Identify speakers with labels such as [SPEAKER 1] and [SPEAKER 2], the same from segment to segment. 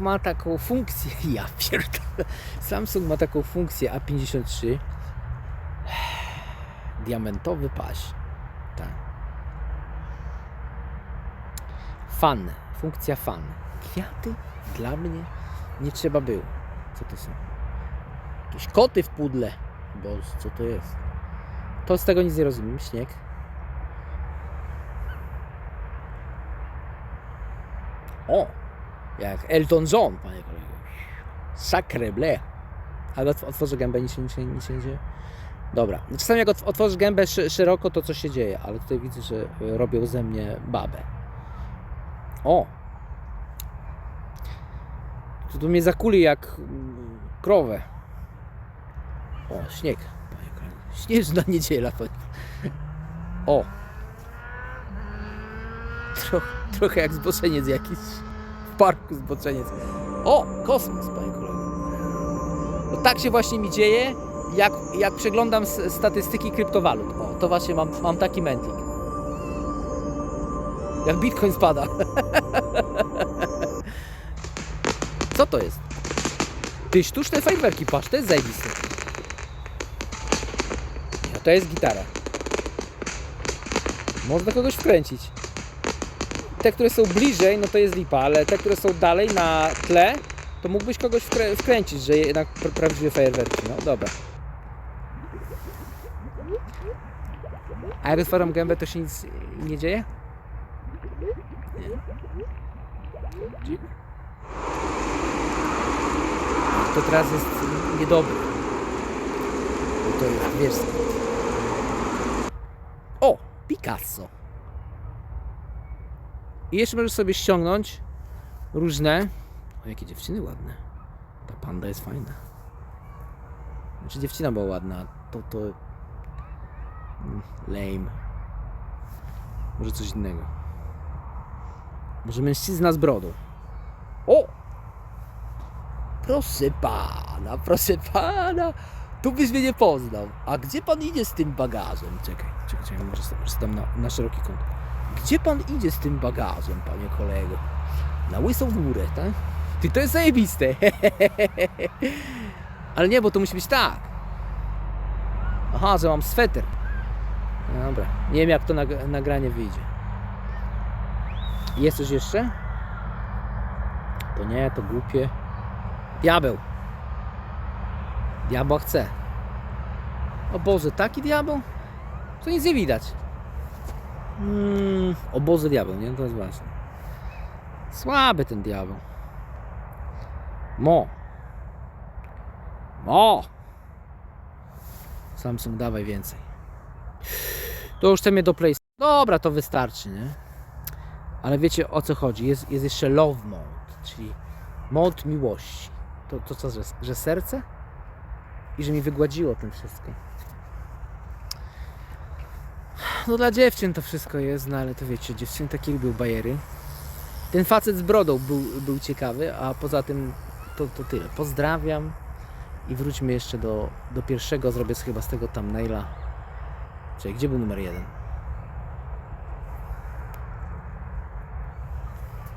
[SPEAKER 1] ma taką funkcję, ja pierdolę, Samsung ma taką funkcję A53 diamentowy paś tak. Fan, funkcja fan. Kwiaty dla mnie nie trzeba było. Co to są? jakieś koty w pudle. Bo co to jest? to z tego nic nie rozumiem, śnieg. O, jak Elton John, panie kolego. Sacre bleu. Ale otw- otworzę gębę, nic nic nic się nie dzieje. Dobra. Czasami jak otw- otworzysz gębę szeroko, to coś się dzieje, ale tutaj widzę, że y, robią ze mnie babę. O! Tu, tu mnie zakuli jak mm, krowę. O, śnieg. Śnieżna niedziela. O! Troch, trochę jak zboczeniec jakiś parku zboczeniec. O, kosmos, panie kolego. No tak się właśnie mi dzieje, jak, jak przeglądam statystyki kryptowalut. O, to właśnie mam, mam taki mętlik. Jak bitcoin spada. Co to jest? Ty sztuczne fajerwerki, patrz, to jest zajebiste. A to jest gitara. Można kogoś wkręcić te, które są bliżej, no to jest lipa, ale te, które są dalej na tle, to mógłbyś kogoś wkrę wkręcić, że jednak pr prawdziwe fajerwerki. No dobra. A jak otwieram gębę, to się nic nie dzieje? Nie. To teraz jest niedobry. To jest, wiesz. O! Picasso. I jeszcze możesz sobie ściągnąć różne. O, jakie dziewczyny ładne. Ta panda jest fajna. Znaczy dziewczyna była ładna, to to. mm, Lame. Może coś innego. Może mężczyzna z brodą. O! Proszę pana, proszę pana. Tu byś mnie nie poznał. A gdzie pan idzie z tym bagażem? Czekaj, czekaj, czekaj, może, może tam na, na szeroki kąt. Gdzie pan idzie z tym bagażem, panie kolego? Na łysą górę, tak? Ty, to jest zajebiste. Ale nie, bo to musi być tak. Aha, że mam sweter. No Dobra, nie wiem jak to nag- nagranie wyjdzie. Jest coś jeszcze? To nie, to głupie. Diabeł. Diabła chce. O Boże, taki diabeł? To nic nie widać. Mm, o Boże diabeł, nie? To jest ważne. Słaby ten diabeł. Mo. Mo. Samsung, dawaj więcej. To już chce mnie do Play. Dobra, to wystarczy, nie? Ale wiecie o co chodzi? Jest, jest jeszcze love mode, czyli mod miłości. To, to co, że, że serce? I że mi wygładziło tym wszystko. No dla dziewczyn to wszystko jest, no ale to wiecie, dziewczyny takie lubią bajery. Ten facet z brodą był, był ciekawy, a poza tym to, to tyle. Pozdrawiam i wróćmy jeszcze do, do pierwszego, zrobię chyba z tego thumbnaila. Czyli gdzie był numer jeden?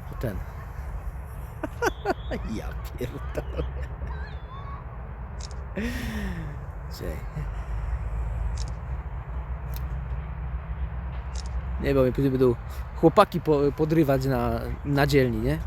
[SPEAKER 1] To ten. ja pierdolę. Czekaj. Nie, bo mnie później będą chłopaki po, podrywać na, na dzielni, nie?